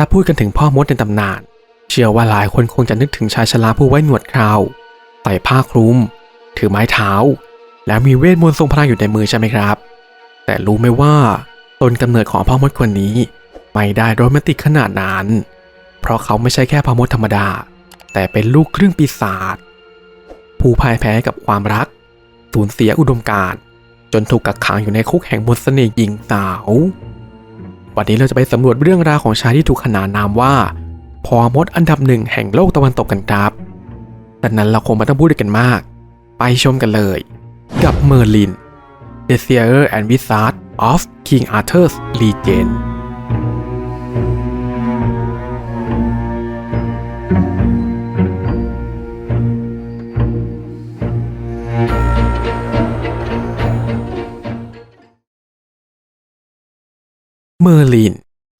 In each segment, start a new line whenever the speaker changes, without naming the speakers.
ถ้าพูดกันถึงพ่อมดในตำนาน เชื่อว่าหลายคนคงจะนึกถึงชายชราผู้ไว้หนวดคราใส่ผ้าคลุม ถือไม้เท้า แล้วมีเวทมนต์ทรงพลังอยู่ในมือใช่ไหมครับ แต่รู้ไหมว่าต้นกำเนิดของพ่อมดคนนี้ ไม่ได้โรแมนติกขนาดนั้น เพราะเขาไม่ใช่แค่พ่อมดธรรมดา แต่เป็นลูกครึ่งปีศาจผู้พ่ายแพ้กับความรัก สูญเสียอุดมการณ์จนถูกกักขังอยู่ในคุกแห่งมนต์เสน่ห์หญิงสาว วันนี้เราจะไปสำรวจเรื่องราวของชายที่ถูกขนานนามว่าพอมดอันดับหนึ่งแห่งโลกตะวันตกกันครับดังนั้นเราคงไม่ต้องพูดกันมาก ไปชมกันเลย กับเมอร์ลิน The Seer and Wizard of King Arthur's Legend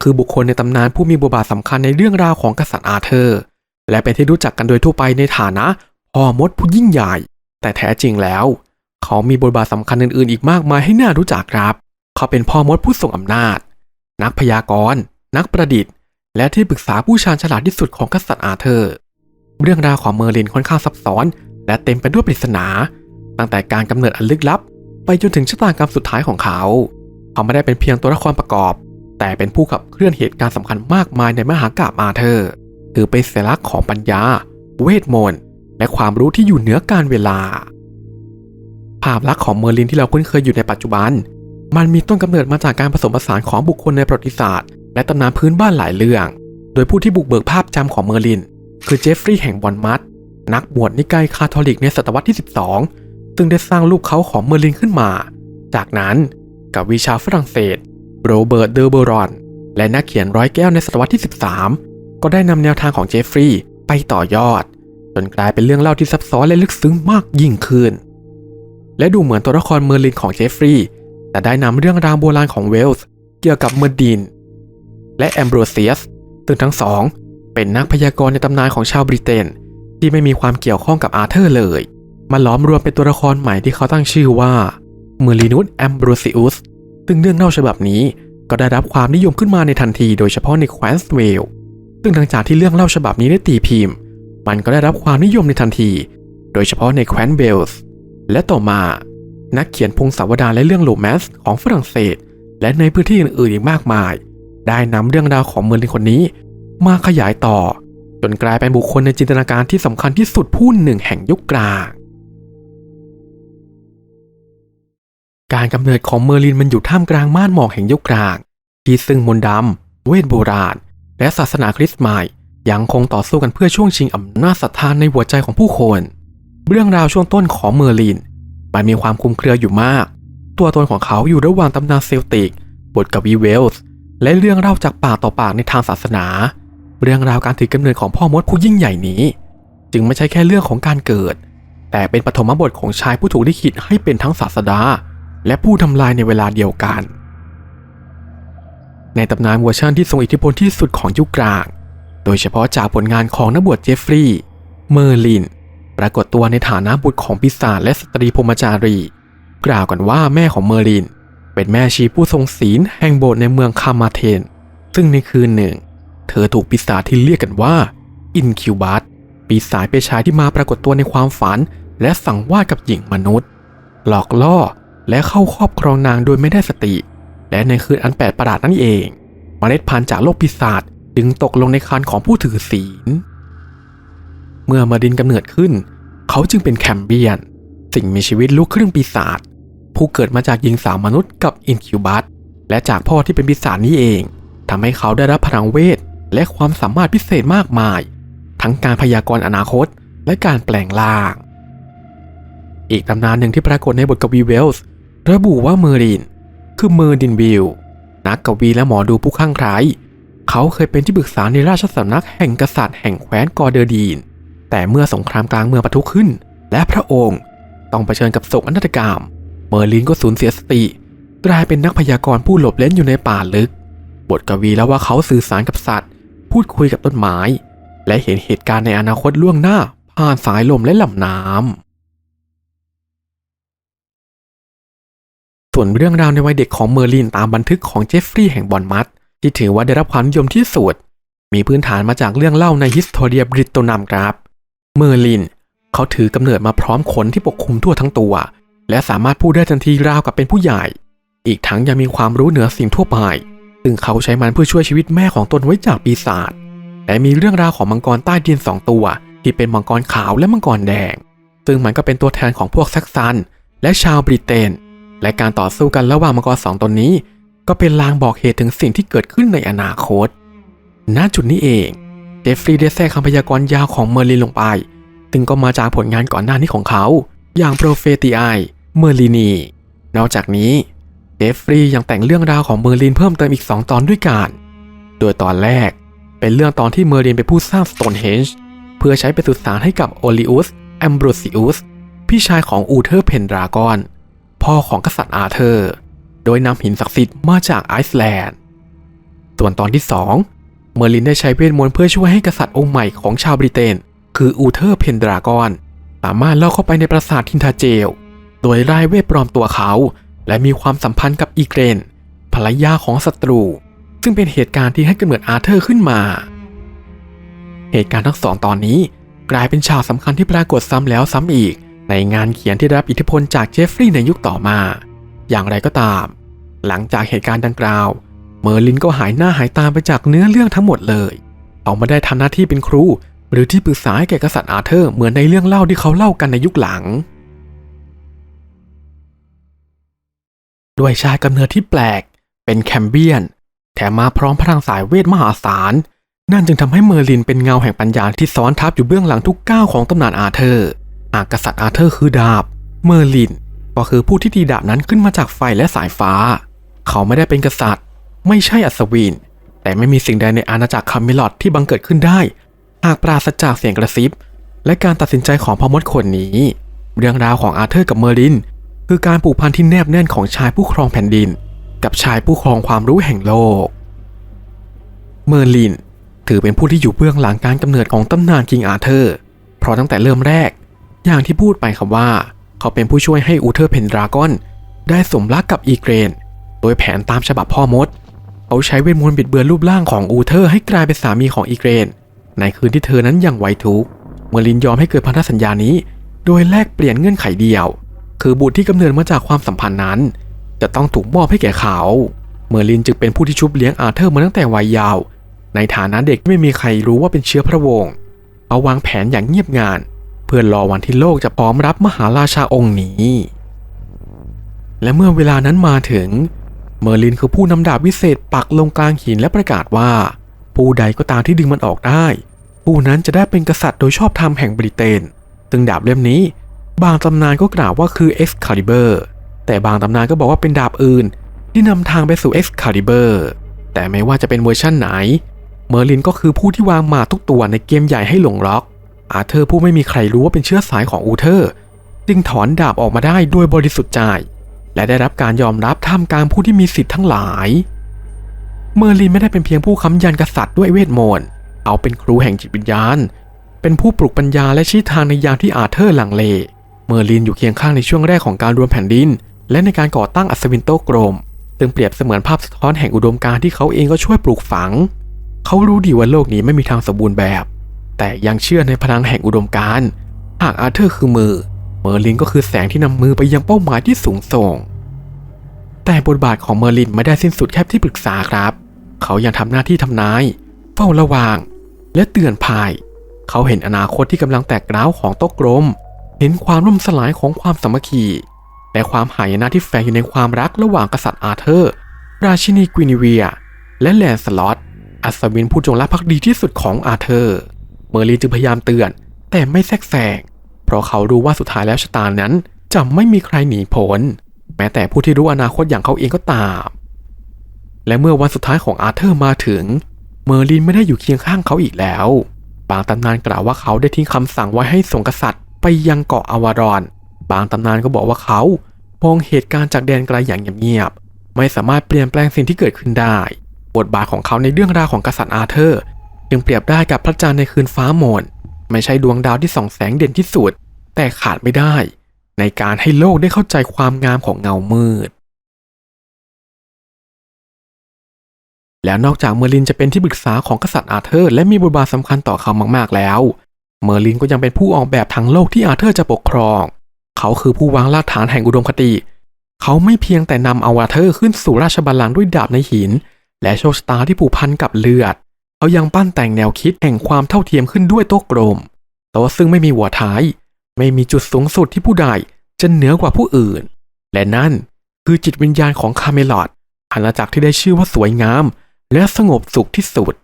คือบุคคลในตำนานผู้มีบทบาทสำคัญในเรื่องราวของกษัตริย์อาเธอร์ และเป็นที่รู้จักกันโดยทั่วไปในฐานะพ่อมดผู้ยิ่งใหญ่ แต่แท้จริงแล้ว เขามีบทบาทสำคัญอื่นๆ อีกมากมายให้น่ารู้จักครับ เขาเป็นพ่อมดผู้ทรงอำนาจ นักพยากรณ์ นักประดิษฐ์ และที่ปรึกษาผู้ชาญฉลาดที่สุดของกษัตริย์อาเธอร์ เรื่องราวของเมอร์ลินค่อนข้างซับซ้อน และเต็มไปด้วยปริศนา ตั้งแต่การกำเนิดอันลึกลับ ไปจนถึงชะตากรรมสุดท้ายของเขา เขาไม่ได้เป็นเพียงตัวละครประกอบ แต่เป็นผู้ขับเคลื่อนเหตุการณ์สำคัญมากมายในมหากาพย์อาเธอร์ ถือเป็นสัญลักษณ์ของปัญญา เวทมนต์ และความรู้ที่อยู่เหนือการเวลา ภาพลักษณ์ของเมอร์ลินที่เราคุ้นเคยอยู่ในปัจจุบัน มันมีต้นกำเนิดมาจากการผสมผสานของบุคคลในประวัติศาสตร์ และตำนานพื้นบ้านหลายเรื่อง โดยผู้ที่บุกเบิกภาพจำของเมอร์ลิน คือเจฟฟรีย์แห่งบอนมัตนักบวชนิกายคาทอลิกในศตวรรษที่ 12 ซึ่งได้สร้างรูปเขาของเมอร์ลินขึ้นมา จากนั้นกับวิชาฝรั่งเศส โรเบิร์ต เดอร์เบอรอน และนักเขียนร้อยแก้วในศตวรรษที่ 13 ก็ได้นำแนวทางของเจฟฟรีย์ไปต่อยอด จนกลายเป็นเรื่องเล่าที่ซับซ้อนและลึกซึ้งมากยิ่งขึ้น และดูเหมือนตัวละครเมอร์ลินของเจฟฟรีย์แต่ได้นำเรื่องราวโบราณของเวลส์เกี่ยวกับเมอร์ดิน และแอมโบรเซียสซึ่งทั้งสองเป็นนักพยากรณ์ในตำนานของชาวบริเตน ที่ไม่มีความเกี่ยวข้องกับอาเธอร์เลย มาล้อมรวมเป็นตัวละครใหม่ที่เขาตั้งชื่อว่าเมอร์ลินุสแอมโบรซิอุส ซึ่งเรื่องเล่าฉบับนี้ก็ได้รับความนิยมขึ้นมาในทันทีโดยเฉพาะในแคว้นสเวลซึ่งหลังจากที่เรื่องเล่าฉบับนี้ได้ตีพิมพ์ มันก็ได้รับความนิยมในทันที โดยเฉพาะในแคว้นเวลส์ และต่อมา นักเขียนพงศาวดารและเรื่องโรแมนส์ของฝรั่งเศส และในพื้นที่อื่นๆอีกมากมาย ได้นำเรื่องราวของเมือร์ลินคนนี้ มาขยายต่อ จนกลายเป็นบุคคลในจินตนาการที่สำคัญที่สุดผู้หนึ่งแห่งยุคกลาง การกำเนิดของเมอร์ลินมันอยู่ท่ามกลางม่านหมอกแห่งยุคกลาง ที่ซึ่งมนต์ดำ เวทโบราณ และศาสนาคริสต์ใหม่ยังคงต่อสู้กันเพื่อช่วงชิงอำนาจศรัทธานในหัวใจของผู้คน เรื่องราวช่วงต้นของเมอร์ลิน มันมีความคลุมเครืออยู่มาก ตัวตนของเขาอยู่ระหว่างตำนานเซลติก บทกวีเวลส์ และเรื่องเล่าจากปากต่อปากในทางศาสนา เรื่องราวการถือกำเนิดของพ่อมดผู้ยิ่งใหญ่นี้ จึงไม่ใช่แค่เรื่องของการเกิด แต่เป็นปฐมบทของชายผู้ถูกลิขิตให้เป็นทั้งศาสดา และผู้ทำลายในเวลาเดียวกัน ในตำนานเวอร์ชันที่ทรงอิทธิพลที่สุดของยุคกลาง โดยเฉพาะจากผลงานของนักบวชเจฟฟรีย์เมอร์ลิน ปรากฏตัวในฐานะบุตรของปีศาจและสตรีพรมจารี กล่าวกันว่าแม่ของเมอร์ลิน เป็นแม่ชีผู้ทรงศีลแห่งโบสถ์ในเมืองคามาเทน ซึ่งในคืนหนึ่ง เธอถูกปีศาจที่เรียกกันว่าอินคิวบัสปีศาจเป็นชายที่มาปรากฏตัวในความฝัน และสั่งวาดกับหญิงมนุษย์ หลอกล่อ และเข้าครอบครองนางโดยไม่ได้สติ และในคืนอันแปลกประหลาดนั่นเองเมล็ดพันธุ์จากโลกปีศาจจึงตกลงในครรภ์ของผู้ถือศีล เมื่อมาดินกำเนิดขึ้น เขาจึงเป็นแคมเบียน สิ่งมีชีวิตลูกครึ่งปีศาจผู้เกิดมาจากหญิงสาวมนุษย์กับอินคิวบัสและจากพ่อที่เป็นปีศาจนี้เองทำให้เขาได้รับพลังเวท และความสามารถพิเศษมากมาย ทั้งการพยากรณ์อนาคตและการแปลงร่าง อีกตำนานหนึ่งที่ปรากฏในบทกวีเวลส์ ระบุว่าเมอร์ดิน คือเมอร์ดินวิลนักกวีและหมอดูผู้ข้างไคล้เขาเคยเป็นที่ปรึกษาในราชสำนักแห่งกษัตริย์แห่งแคว้นกอเดอร์ดีน แต่เมื่อสงครามกลางเมืองปะทุขึ้น และพระองค์ต้องเผชิญกับโศกนาฏกรรม เมอร์ลินก็สูญเสียสติ กลายเป็นนักพยากรณ์ผู้หลบเล่นอยู่ในป่าลึก บทกวีแล้วว่าเขาสื่อสารกับสัตว์ พูดคุยกับต้นไม้ และเห็นเหตุการณ์ในอนาคตล่วงหน้าผ่านสายลมและลำน้ำ ส่วนเรื่องราวในวัยเด็กของเมอร์ลินตามบันทึกของเจฟฟรีย์แห่งบอนมัตที่ถือว่าได้รับความนิยมที่สุด มีพื้นฐานมาจากเรื่องเล่าในฮิสโตเรียบริตโตนัมครับเมอร์ลิน เขาถือกำเนิดมาพร้อมขนที่ปกคลุมทั่วทั้งตัว และสามารถพูดได้ทันทีราวกับเป็นผู้ใหญ่ อีกทั้งยังมีความรู้เหนือสิ่งทั่วไป ซึ่งเขาใช้มันเพื่อช่วยชีวิตแม่ของตนไว้จากปีศาจ และมีเรื่องราวของมังกรใต้ดินสองตัว ที่เป็นมังกรขาวและมังกรแดง ซึ่งมันก็เป็นตัวแทนของพวกแซกซัน และชาวบริเตน และการต่อสู้กันระหว่างมังกรสองตนนี้ ก็เป็นลางบอกเหตุถึงสิ่งที่เกิดขึ้นในอนาคต ณ จุดนี้เองเจฟฟรีย์ได้แทรกคำพยากรณ์ยาวของเมอร์ลินลงไป ซึ่งก็มาจากผลงานก่อนหน้านี้ของเขา อย่างโปรเฟติไอเมอร์ลินี นอกจากนี้เจฟฟรีย์ยังแต่งเรื่องราวของเมอร์ลินเพิ่มเติมอีก 2 ตอนด้วยกัน โดยตอนแรกเป็นเรื่องตอนที่เมอร์ลินเป็นผู้สร้างสโตนเฮนจ์เพื่อใช้เป็นสุสานให้กับโอลิอุสแอมโบรซิอุสพี่ชายของอูเทอร์เพนดรากอน พ่อของกษัตริย์อาเธอร์ โดยนำหินศักดิ์สิทธิ์มาจากไอซ์แลนด์ ส่วนตอนที่ 2 เมอร์ลินได้ใช้เวทมนต์เพื่อช่วยให้กษัตริย์องค์ใหม่ของชาวบริเตน คืออูเทอร์เพนดรากอน สามารถเล่าเข้าไปในปราสาททินทาเจล โดยไล่เวทปลอมตัวเขา และมีความสัมพันธ์กับอีเกรนภรรยาของศัตรู ซึ่งเป็นเหตุการณ์ที่ให้กำเนิดอาเธอร์ขึ้นมา เหตุการณ์ทั้งสองตอนนี้กลายเป็นฉากสำคัญที่ปรากฏซ้ำแล้วซ้ำอีก ในงานเขียนที่รับอิทธิพลจากเจฟฟรีย์ในยุคต่อมา อย่างไรก็ตาม หลังจากเหตุการณ์ดังกล่าว เมอร์ลินก็หายหน้าหายตาไปจากเนื้อเรื่องทั้งหมดเลยเขาไม่ได้ทำหน้าที่เป็นครู หรือที่ปรึกษาให้แก่กษัตริย์อาเธอร์เหมือนในเรื่องเล่าที่เขาเล่ากันในยุคหลัง ด้วยชายกำเนิดที่แปลก เป็นแคมเบียน แถมมาพร้อมพลังสายเวทมหาศาลนั่นจึงทำให้เมอร์ลินเป็นเงาแห่งปัญญาที่ซ้อนทับอยู่เบื้องหลังทุกก้าวของตำนานอาเธอร์ หากกษัตริย์อาเธอร์คือดาบ เมอร์ลิน ก็คือผู้ที่ตีดาบนั้นขึ้นมาจากไฟและสายฟ้า เขาไม่ได้เป็นกษัตริย์ ไม่ใช่อัศวิน แต่ไม่มีสิ่งใดในอาณาจักรคามิลอดที่บังเกิดขึ้นได้หากปราศจากเสียงกระซิบ และการตัดสินใจของพ่อมดคนนี้ เรื่องราวของอาเธอร์กับเมอร์ลิน คือการผูกพันที่แนบแน่นของชายผู้ครองแผ่นดิน กับชายผู้ครองความรู้แห่งโลก เมอร์ลิน ถือเป็นผู้ที่อยู่เบื้องหลังการกำเนิดของตำนานคิงอาเธอร์ เพราะตั้งแต่เริ่มแรก อย่างที่พูดไปครับว่า เขาเป็นผู้ช่วยให้อูเทอร์เพนดรากอน ได้สมรักกับอีเกรน โดยแผนตามฉบับพ่อมด เขาใช้เวทมนต์บิดเบือนรูปร่างของอูเทอร์ให้กลายเป็นสามีของอีเกรน ในคืนที่เธอนั้นยังไวทุกเมอร์ลินยอมให้เกิดพันธสัญญานี้ โดยแลกเปลี่ยนเงื่อนไขเดียว คือบุตรที่กำเนิดมาจากความสัมพันธ์นั้น จะต้องถูกมอบให้แก่เขา เมอร์ลินจึงเป็นผู้ที่ชุบเลี้ยงอาเธอร์มาตั้งแต่วัยเยาว์ในฐานะเด็กไม่มีใครรู้ว่าเป็นเชื้อพระวงศ์เขาวางแผนอย่างเงียบงาน เพื่อรอวันที่โลกจะพร้อมรับมหาราชาองค์นี้ และเมื่อเวลานั้นมาถึง เมอร์ลินคือผู้นำดาบวิเศษปักลงกลางหินและประกาศว่า ผู้ใดก็ตามที่ดึงมันออกได้ ผู้นั้นจะได้เป็นกษัตริย์โดยชอบธรรมแห่งบริเตนซึ่งดาบเล่มนี้ บางตำนานก็กล่าวว่าคือ Excalibur แต่บางตำนานก็บอกว่าเป็นดาบอื่น ที่นำทางไปสู่ Excalibur แต่ไม่ว่าจะเป็นเวอร์ชั่นไหน เมอร์ลินก็คือผู้ที่วางหมาทุกตัวในเกมใหญ่ให้หลงล็อก อาเธอร์ผู้ไม่มีใครรู้ว่าเป็นเชื้อสายของอูเทอร์ จึงถอนดาบออกมาได้ด้วยบริสุทธิ์ใจ และได้รับการยอมรับท่ามกลางผู้ที่มีสิทธิ์ทั้งหลาย เมอร์ลินไม่ได้เป็นเพียงผู้ค้ำยันกษัตริย์ด้วยเวทมนต์เอาเป็นครูแห่งจิตวิญญาณ เป็นผู้ปลุกปัญญาและชี้ทางในยามที่อาเธอร์หลังเล เมอร์ลินอยู่เคียงข้างในช่วงแรกของการรวมแผ่นดิน และในการก่อตั้งอัศวินโตกรมซึ่งเปรียบเสมือนภาพสะท้อนแห่งอุดมการณ์ที่เขาเองก็ช่วยปลูกฝัง เขารู้ดีว่าโลกนี้ไม่มีทางสมบูรณ์แบบ แต่ยังเชื่อในพลังแห่งอุดมการณ์หากอาเธอร์คือมือ เมอร์ลินก็คือแสงที่นำมือไปยังเป้าหมายที่สูงส่ง แต่บทบาทของเมอร์ลินไม่ได้สิ้นสุดแค่ที่ปรึกษาครับ เขายังทำหน้าที่ทำนาย เฝ้าระวัง และเตือนภัย เขาเห็นอนาคตที่กำลังแตกร้าวของโต๊ะกลม เห็นความล่มสลายของความสามัคคีและความหายนะที่แฝงอยู่ในความรักระหว่างกษัตริย์อาเธอร์ ราชินีกวินิเวีย และแลนสลอตอัศวินผู้จงรักภักดีที่สุดของอาเธอร์ เมอร์ลีนจึงพยายามเตือน แต่ไม่แทรกแซงเพราะเขารู้ว่าสุดท้ายแล้วชะตานั้นจะไม่มีใครหนีพ้นแม้แต่ผู้ที่รู้อนาคตอย่างเขาเองก็ตาม และเมื่อวันสุดท้ายของอาเธอร์มาถึง เมอร์ลินไม่ได้อยู่เคียงข้างเขาอีกแล้ว บางตำนานกล่าวว่าเขาได้ทิ้งคำสั่งไว้ให้ส่งกษัตริย์ ไปยังเกาะอวารอน บางตำนานก็บอกว่าเขามองเหตุการณ์จากแดนไกลอย่างเงียบๆ ไม่สามารถเปลี่ยนแปลงสิ่งที่เกิดขึ้นได้ บทบาทของเขาในเรื่องราวของกษัตริย์อาเธอร์ จึงเปรียบได้กับพระจันทร์ในคืนฟ้าโมนไม่ใช่ดวงดาวที่ส่องแสงเด่นที่สุด แต่ขาดไม่ได้ ในการให้โลกได้เข้าใจความงามของเงามืด แล้วนอกจากเมอร์ลินจะเป็นที่ปรึกษาของกษัตริย์อาเธอร์และมีบทบาทสำคัญต่อเขามากๆแล้ว เมอร์ลินก็ยังเป็นผู้ออกแบบทั้งโลกที่อาเธอร์จะปกครอง เขาคือผู้วางรากฐานแห่งอุดมคติ เขาไม่เพียงแต่นำเอาอาเธอร์ขึ้นสู่ราชบัลลังก์ด้วยดาบในหิน และโชคชะตาที่ผูกพันกับเลือด เขายังปั้นแต่งแนวคิดแห่งความเท่าเทียมขึ้นด้วยโต๊ะกลมโต๊ะซึ่งไม่มีหัวท้าย ไม่มีจุดสูงสุดที่ผู้ใดจะเหนือกว่าผู้อื่น และนั่นคือจิตวิญญาณของคาเมลอดอาณาจักรที่ได้ชื่อว่าสวยงาม และสงบสุขที่สุด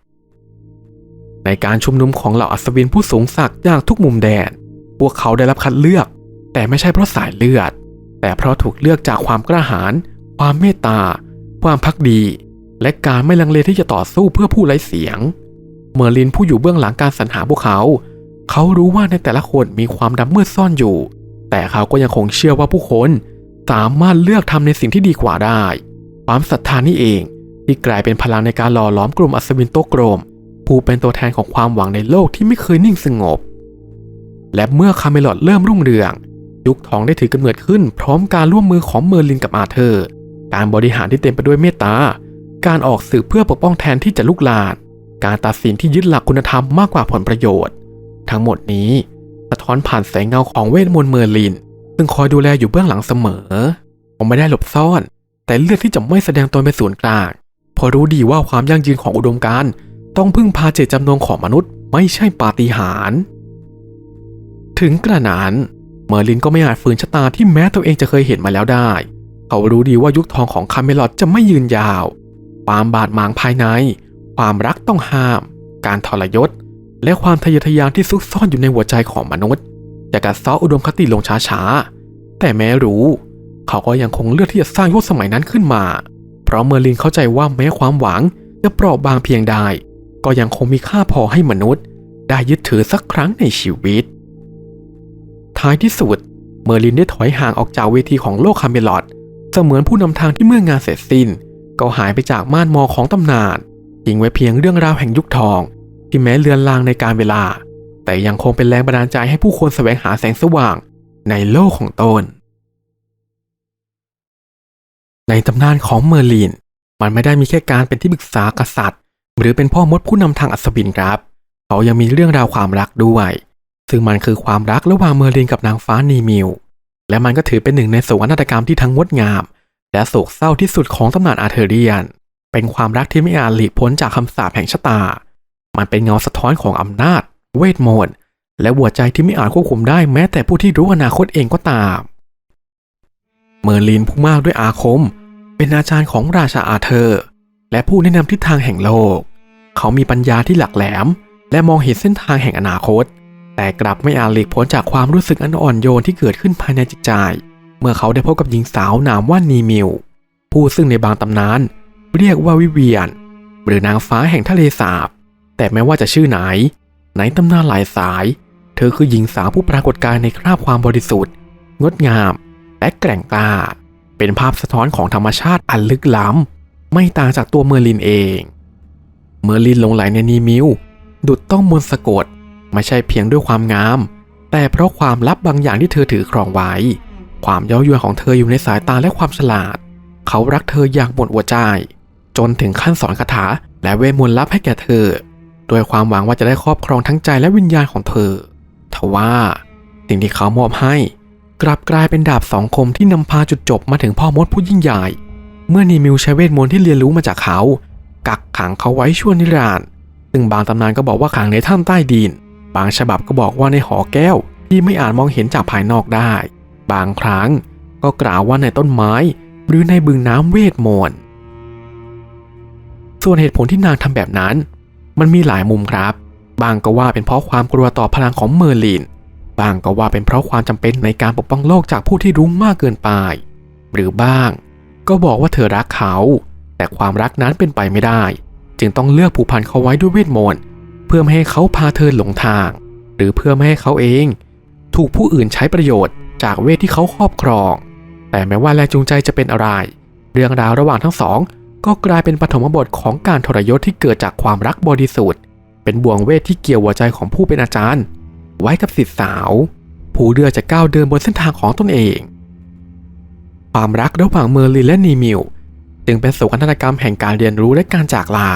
ในการชุมนุมของเหล่าอัศวินผู้สูงศักดิ์จากทุกมุมแดน พวกเขาได้รับคัดเลือก แต่ไม่ใช่เพราะสายเลือด แต่เพราะถูกเลือกจากความกล้าหาญความเมตตา ความพักดี และการไม่ลังเลที่จะต่อสู้เพื่อผู้ไร้เสียง เมอร์ลินผู้อยู่เบื้องหลังการสรรหาพวกเขา เขารู้ว่าในแต่ละคนมีความดำมืดซ่อนอยู่ แต่เขาก็ยังคงเชื่อว่าผู้คนสามารถเลือกทำในสิ่งที่ดีกว่าได้ ความศรัทธานี่เอง ที่กลายเป็นพลังในการหล่อหลอมกลุ่มอัศวินโตกรม ผู้เป็นตัวแทนของความหวังในโลกที่ไม่เคยนิ่งสงบ และเมื่อคาเมลอดเริ่มรุ่งเรือง ยุคทองได้ถือกำเนิดขึ้นพร้อมการร่วมมือของเมอร์ลินกับอาเธอร์ การบริหารที่เต็มไปด้วยเมตตา การออกสื่อเพื่อปกป้องแทนที่จะลุกลาน การตัดสินที่ยึดหลักคุณธรรมมากกว่าผลประโยชน์ ทั้งหมดนี้สะท้อนผ่านแสงเงาของเวทมนต์เมอร์ลิน ซึ่งคอยดูแลอยู่เบื้องหลังเสมอผมไม่ได้หลบซ่อน แต่เลือกที่จะไม่แสดงตนเป็นศูนย์กลางพอรู้ดีว่าความยั่งยืนของอุดมการณ์ต้องพึ่งพาเจตจำนงของมนุษย์ ไม่ใช่ปาฏิหาริย์ถึงกระนั้นเมอร์ลินก็ไม่อาจฝืนชะตาที่แม้ตัวเองจะเคยเห็นมาแล้วได้ เขารู้ดีว่ายุคทองของคาเมลอดจะไม่ยืนยาว ความบาดหมางภายใน ความรักต้องห้าม การทรยศ และความทะเยอทะยานที่ซุกซ่อนอยู่ในหัวใจของมนุษย์จะกัดเซาะอุดมคติลงช้าๆ แต่แม้รู้ เขาก็ยังคงเลือกที่จะสร้างยุคสมัยนั้นขึ้นมา เพราะเมอร์ลินเข้าใจว่าแม้ความหวังจะเปราะบางเพียงใดก็ยังคงมีค่าพอให้มนุษย์ ได้ยึดถือสักครั้งในชีวิต ท้ายที่สุด เมอร์ลินได้ถอยห่างออกจากเวทีของโลกคาเมลอดเสมือนผู้นำทางที่เมื่องานเสร็จสิ้น ก็หายไปจากม่านมอของตำนานทิ้งไว้เพียงเรื่องราวแห่งยุคทอง ที่แม้เลือนลางในการเวลา แต่ยังคงเป็นแรงบันดาลใจให้ผู้คนแสวงหาแสงสว่างในโลกของตน ในตำนานของเมอร์ลิน มันไม่ได้มีแค่การเป็นที่ปรึกษากษัตริย์ หรือเป็นพ่อมดผู้นำทางอัศวินครับ เขายังมีเรื่องราวความรักด้วย ซึ่งมันคือความรักระหว่างเมอร์ลินกับนางฟ้านีมิวและมันก็ถือเป็นหนึ่งในโศกนาฏกรรมที่ทั้งงดงาม และโศกเศร้าที่สุดของตำนานอาเธอเรียน เป็นความรักที่ไม่อาจหลีกพ้นจากคำสาปแห่งชะตา มันเป็นเงาสะท้อนของอำนาจ เวทมนต์และหัวใจที่ไม่อาจควบคุมได้แม้แต่ผู้ที่รู้อนาคตเองก็ตาม เมอร์ลินผู้มากด้วยอาคม เป็นอาจารย์ของราชาอาเธอร์ และผู้แนะนำทิศทางแห่งโลก เขามีปัญญาที่หลักแหลม และมองเห็นเส้นทางแห่งอนาคต แต่กลับไม่อาจหลีกพ้นจากความรู้สึกอันอ่อนโยนที่เกิดขึ้นภายในจิตใจ มื่อเขาได้พบกับหญิงสาวนามว่านีมิว ผู้ซึ่งในบางตำนาน เรียกว่าวิเวียน หรือนางฟ้าแห่งทะเลสาบ แต่แม้ว่าจะชื่อไหน ในตำนานหลายสาย เธอคือหญิงสาวผู้ปรากฏกายในคราบความบริสุทธิ์ งดงาม และแกร่งกล้า เป็นภาพสะท้อนของธรรมชาติอันลึกล้ำ ไม่ต่างจากตัวเมอร์ลินเอง เมอร์ลินหลงไหลในนีมิว ดุดต้องมนสะกด ไม่ใช่เพียงด้วยความงาม แต่เพราะความลับบางอย่างที่เธอถือครองไว้ ความเย้ายวนของเธออยู่ในสายตาและความฉลาด เขารักเธออย่างหมดหัวใจ จนถึงขั้นสอนคาถาและเวทมนต์ลับให้แก่เธอ โดยความหวังว่าจะได้ครอบครองทั้งใจและวิญญาณของเธอทว่าสิ่งที่เขามอบให้ กลับกลายเป็นดาบสองคมที่นำพาจุดจบมาถึงพ่อมดผู้ยิ่งใหญ่ เมื่อนีมิวใช้เวทมนต์ที่เรียนรู้มาจากเขา กักขังเขาไว้ชั่วนิรันดร์ซึ่งบางตำนานก็บอกว่าขังในถ้ำใต้ดิน บางฉบับก็บอกว่าในหอแก้วที่ไม่อาจมองเห็นจากภายนอกได้ บางครั้งก็กล่าวว่าในต้นไม้หรือในบึงน้ำเวทมนต์ส่วนเหตุผลที่นางทำแบบนั้น มันมีหลายมุมครับ บางก็ว่าเป็นเพราะความกลัวต่อพลังของเมอร์ลิน บางก็ว่าเป็นเพราะความจำเป็นในการปกป้องโลกจากผู้ที่รู้มากเกินไป หรือบ้าง ก็บอกว่าเธอรักเขา แต่ความรักนั้นเป็นไปไม่ได้ จึงต้องเลือกผูกพันเขาไว้ด้วยเวทมนต์เพื่อไม่ให้เขาพาเธอหลงทาง หรือเพื่อไม่ให้เขาเอง ถูกผู้อื่นใช้ประโยชน์ จากเวทที่เขาครอบครอง แต่แม้ว่าแรงจูงใจจะเป็นอะไร เรื่องราวระหว่างทั้งสอง ก็กลายเป็นปฐมบทของการทรยศที่เกิดจากความรักบริสุทธิ์ เป็นบ่วงเวทที่เกี่ยวหัวใจของผู้เป็นอาจารย์ ไว้กับศิษย์สาว ผู้เลือจะก้าวเดินบนเส้นทางของตนเอง ความรักระหว่างเมอร์ลินและนีมิวจึงเป็นโศกนาฏกรรมแห่งการเรียนรู้และการจากลา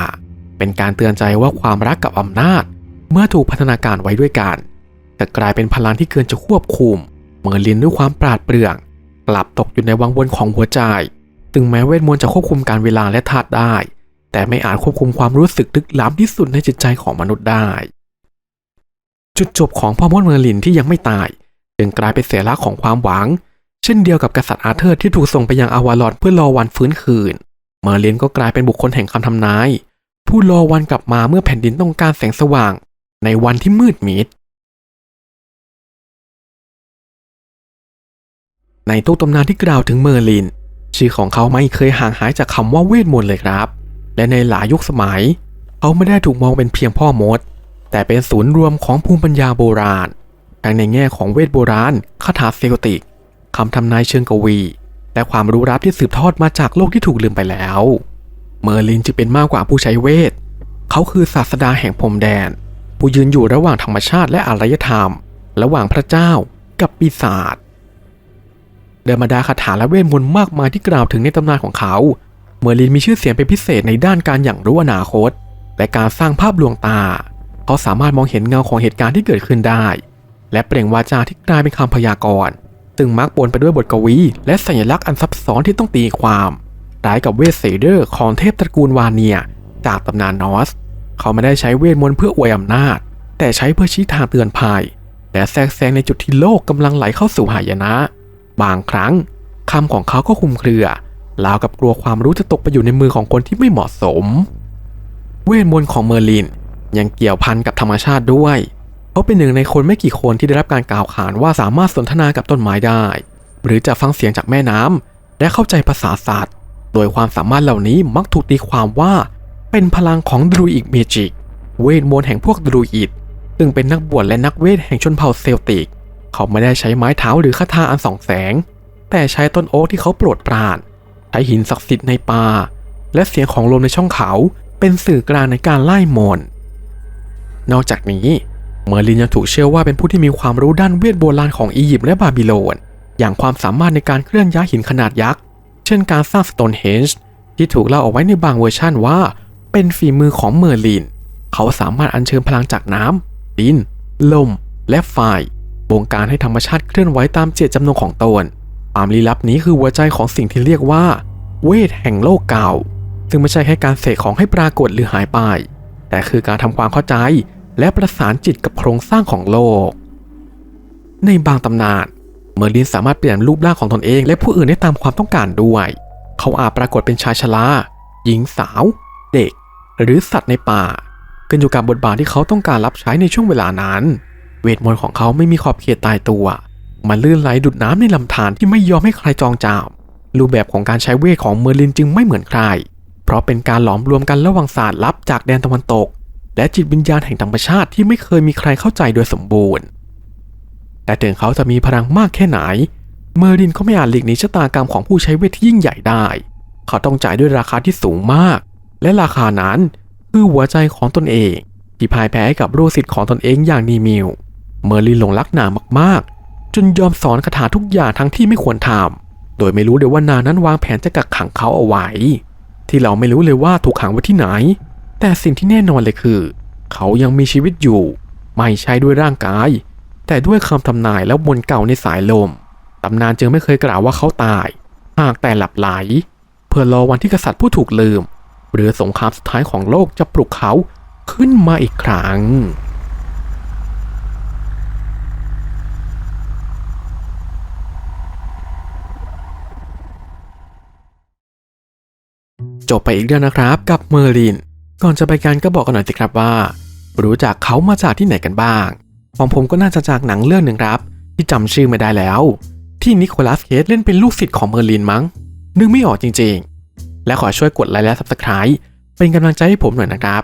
เป็นการเตือนใจว่าความรักกับอำนาจ เมื่อถูกพัฒนาการไว้ด้วยกันจะกลายเป็นพลังที่เกินจะควบคุม เมอร์ลินด้วยความปราดเปรื่อง กลับตกอยู่ในวังวนของหัวใจถึงแม้เวทมนต์จะควบคุมการเวลาและธาตุได้ แต่ไม่อาจควบคุมความรู้สึกลึกล้ำที่สุดในจิตใจของมนุษย์ได้ จุดจบของพ่อมดเมอร์ลินที่ยังไม่ตาย จึงกลายเป็นเสียลักของความหวัง เช่นเดียวกับกษัตริย์อาเธอร์ที่ถูกส่งไปยังอาวาลอนเพื่อรอวันฟื้นคืน เมอร์ลินก็กลายเป็นบุคคลแห่งคำทำนายผู้รอวันกลับมาเมื่อแผ่นดินต้องการแสงสว่าง ในวันที่มืดมิด ในตู้ตำนานที่กล่าวถึงเมอร์ลิน ชื่อของเขาไม่เคยห่างหายจากคำว่าเวทมนต์เลยครับ และในหลายยุคสมัย เขาไม่ได้ถูกมองเป็นเพียงพ่อมด แต่เป็นศูนย์รวมของภูมิปัญญาโบราณทั้งในแง่ของเวทโบราณคาถาเซลติกคำทำนายเชิงกวี และความรู้ลับที่สืบทอดมาจากโลกที่ถูกลืมไปแล้ว เมอร์ลินจะเป็นมากกว่าผู้ใช้เวท เขาคือศาสดาแห่งพรมแดน ผู้ยืนอยู่ระหว่างธรรมชาติและอารยธรรม ระหว่างพระเจ้ากับปีศาจ เดินมาดาคาถาและเวทมนต์มากมายที่กล่าวถึงในตำนานของเขา เมอร์ลินมีชื่อเสียงเป็นพิเศษในด้านการอย่างรู้อนาคต และการสร้างภาพลวงตา เขาสามารถมองเห็นเงาของเหตุการณ์ที่เกิดขึ้นได้ และเปล่งวาจาที่กลายเป็นคำพยากรณ์ซึ่งมักปนไปด้วยบทกวี และสัญลักษณ์อันซับซ้อนที่ต้องตีความคล้ายกับเวทเซเดอร์ของเทพตระกูลวาเนีย จากตำนานนอส เขาไม่ได้ใช้เวทมนต์เพื่ออวยอำนาจ แต่ใช้เพื่อชี้ทางเตือนภัย และแทรกแซงในจุดที่โลกกำลังไหลเข้าสู่หายนะ บางครั้งคำของเขาก็คุมเครือราวกับกลัวความรู้จะตกไปอยู่ในมือของคนที่ไม่เหมาะสม เวทมนต์ของเมอร์ลินยังเกี่ยวพันกับธรรมชาติด้วยเขาเป็นหนึ่งในคนไม่กี่คนที่ได้รับการกล่าวขานว่าสามารถสนทนากับต้นไม้ได้ หรือจะฟังเสียงจากแม่น้ำและเข้าใจภาษาสัตว์โดยความสามารถเหล่านี้มักถูกตีความว่า เป็นพลังของดรูอิกเมจิก เวทมนต์แห่งพวกดรูอิดซึ่งเป็นนักบวชและนักเวทแห่งชนเผ่าเซลติก เขาไม่ได้ใช้ไม้เท้าหรือคาถาอันส่องแสง แต่ใช้ต้นโอ๊กที่เขาโปรดปรานใช้หินศักดิ์สิทธิ์ในป่า และเสียงของลมในช่องเขาเป็นสื่อกลางในการไล่มนนอกจากนี้ เมอร์ลินยังถูกเชื่อว่าเป็นผู้ที่มีความรู้ด้านเวทโบราณของอียิปต์และบาบิโลน อย่างความสามารถในการเคลื่อนย้ายหินขนาดยักษ์ เช่นการสร้างสโตนเฮนจ์ที่ถูกเล่าเอาไว้ในบางเวอร์ชั่นว่า เป็นฝีมือของเมอร์ลิน เขาสามารถอัญเชิญพลังจากน้ำดิน ลม และไฟ บงการให้ธรรมชาติเคลื่อนไหวตามเจตจำนงของตนความลี้ลับนี้คือหัวใจของสิ่งที่เรียกว่า เวทแห่งโลกเก่า ซึ่งไม่ใช่แค่การเสกของให้ปรากฏหรือหายไป แต่คือการทำความเข้าใจและประสานจิตกับโครงสร้างของโลก ในบางตำนานเมอร์ลินสามารถเปลี่ยนรูปร่างของตนเอง และผู้อื่นได้ตามความต้องการด้วย เขาอาจปรากฏเป็นชายชราหญิงสาว เด็ก หรือสัตว์ในป่าขึ้นอยู่กับบทบาทที่เขาต้องการรับใช้ในช่วงเวลานั้น เวทมนต์ของเขาไม่มีขอบเขตตายตัว มันลื่นไหลดุดน้ำในลำธารที่ไม่ยอมให้ใครจองจาม รูปแบบของการใช้เวทของเมอร์ลินจึงไม่เหมือนใคร เพราะเป็นการหลอมรวมกันระหว่างศาสตร์ลับจากแดนตะวันตก และจิตวิญญาณแห่งธรรมชาติที่ไม่เคยมีใครเข้าใจโดยสมบูรณ์ แต่ถึงเขาจะมีพลังมากแค่ไหน เมอร์ลินก็ไม่อาจหลีกหนีชะตากรรมของผู้ใช้เวทที่ยิ่งใหญ่ได้ เขาต้องจ่ายด้วยราคาที่สูงมาก และราคานั้นคือหัวใจของตนเองที่พ่ายแพ้กับลูกศิษย์ของตนเองอย่างนีมิว เมอร์ลินหลงรักนางมากๆ จนยอมสอนคาถาทุกอย่างทั้งที่ไม่ควรทำโดยไม่รู้เลยว่านางนั้นวางแผนจะกักขังเขาเอาไว้ ที่เราไม่รู้เลยว่าถูกขังไว้ที่ไหน แต่สิ่งที่แน่นอนเลยคือ เขายังมีชีวิตอยู่ ไม่ใช่ด้วยร่างกาย แต่ด้วยคำทำนายแล้วมนเก่าในสายลมตำนานจึงไม่เคยกล่าวว่าเขาตาย หากแต่หลับไหล เพื่อรอวันที่กษัตริย์ผู้ถูกลืม หรือสงครามสุดท้ายของโลกจะปลุกเขาขึ้นมาอีกครั้ง จบไปอีกเรื่องนะครับ กับเมอร์ลิน ก่อนจะไปกันก็บอกกันหน่อยสิครับว่า รู้จักเขามาจากที่ไหนกันบ้างของผมก็น่าจะจากหนังเรื่องหนึ่งครับ ที่จำชื่อไม่ได้แล้ว ที่นิโคลัสเคสเล่นเป็นลูกศิษย์ของเมอร์ลินมั้ง นึกไม่ออกจริงๆ และขอช่วยกดไลค์และ Subscribe เป็นกำลังใจให้ผมหน่อยนะครับ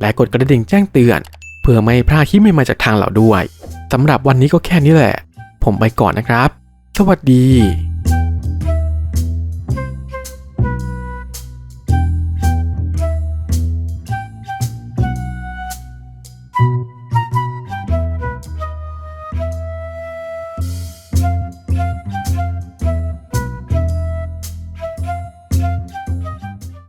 และกดกระดิ่งแจ้งเตือน เพื่อไม่พลาดคลิปใหม่ๆจากทางเราด้วยสำหรับวันนี้ก็แค่นี้แหละ ผมไปก่อนนะครับ สวัสดี